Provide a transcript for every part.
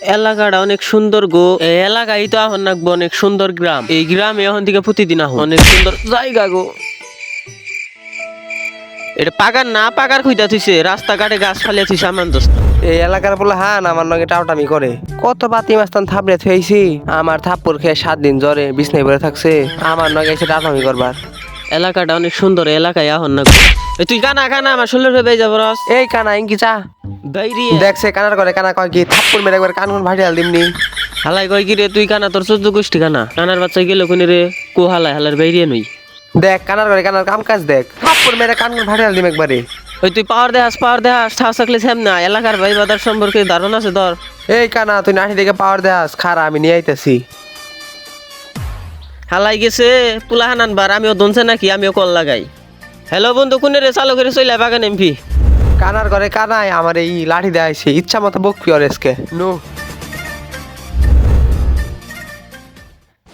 এলাকাটা অনেক সুন্দর গো। এই এলাকায় তো এখন নাকবো অনেক সুন্দর গ্রাম। এই গ্রামে এখন থেকে প্রতিদিন আহ। অনেক সুন্দর জায়গা গো। এটা পাকার না পাকার খুঁজা থুইছে রাস্তাঘাটে গাছ ফালিয়া থুইছে আমার দোস্ত। এই এলাকার বলে হান আমার নগে টাউটামি করে। কত বাতি মাস্তান থাপড়ে থুয়েছি আমার থাপ্পর খেয়ে সাত দিন জ্বরে বিছনায় পড়ে থাকছে। আমার নগে এসে টাউটামি করবার। এলাকাটা অনেক সুন্দর এলাকায় এখন নাকবো এ তুই কানা কানা আমার রুপে বেয়ে যাব রস। এই কানা ইঙ্কি চা। দেখছে কানার করে কানা কয় কি থাপ্পর মেরে একবার কান ভাটিয়াল দিমনি হালাই কয় কি রে তুই কানা তোর চোদ্দ গোষ্ঠী কানা? কানার বাচ্চা গেল কোনি রে? কো হালাই হালার বাইরে নই। দেখ কানার করে কানার কাম কাজ দেখ। থাপ্পর মেরে কান ভাটিয়াল দিম একবারে। ওই তুই পাওয়ার দেহাস পাওয়ার দেহাস ঠাস থাকলে সেম না এলাকার ভাই বাদার সম্পর্কে ধারণা আছে ধর এই কানা তুই নাঠি দেখে পাওয়ার দেয়াস খারা আমি নিয়ে আইতেছি। হালাই গেছে পুলা হানান বার আমিও দনছে নাকি আমিও কল লাগাই। হ্যালো বন্ধু কোনে রে চালু করে চলে বাগান এমপি? কানার করে কানায় আমার এই লাঠি দেয়াইছে ইচ্ছা মতো বকপি অরেসকে নো।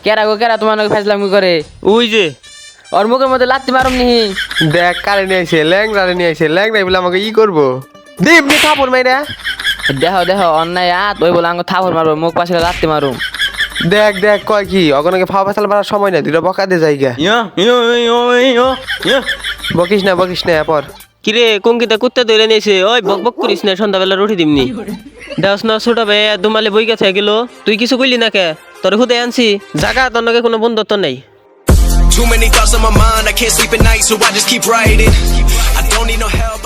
কেরা গো কেরা তোমার নাকি ফাইজলামি করে? ওই যে। ওর মুখের মধ্যে লাত্তি মারুম নি দেখ কারে নিয়ে আইছে ল্যাংড়ারে নিয়ে আইছে ল্যাংড়াই বলে আমাকে ই করব। দিবনি থাপড় মেরে দেহ দেহ অন্যায় আত ওই বলে আঙ্গ থাপড় মারবো মুখ পাশে লাত্তি মারুম। দেখ দেখ কয় কি অগনকে ফাও ফাসাল মারার সময় নাই দুটো বকা দে জায়গা বকিস না বকিস না পর কিরে কঙ্কিতা কুত্তা ধরে নিয়েছে? ওই বক বক করিস না সন্ধ্যাবেলা রুটি দিমনি। দাস না ছোট ভাই দুমালে বই গেছে গেল তুই কিছু কইলি না কে? তোর খুদে আনছি। জাগা তোর নাকি কোনো বন্ধুত্ব নেই। Too many thoughts on my mind, I can't sleep at night, so I just keep writing. I don't need no help.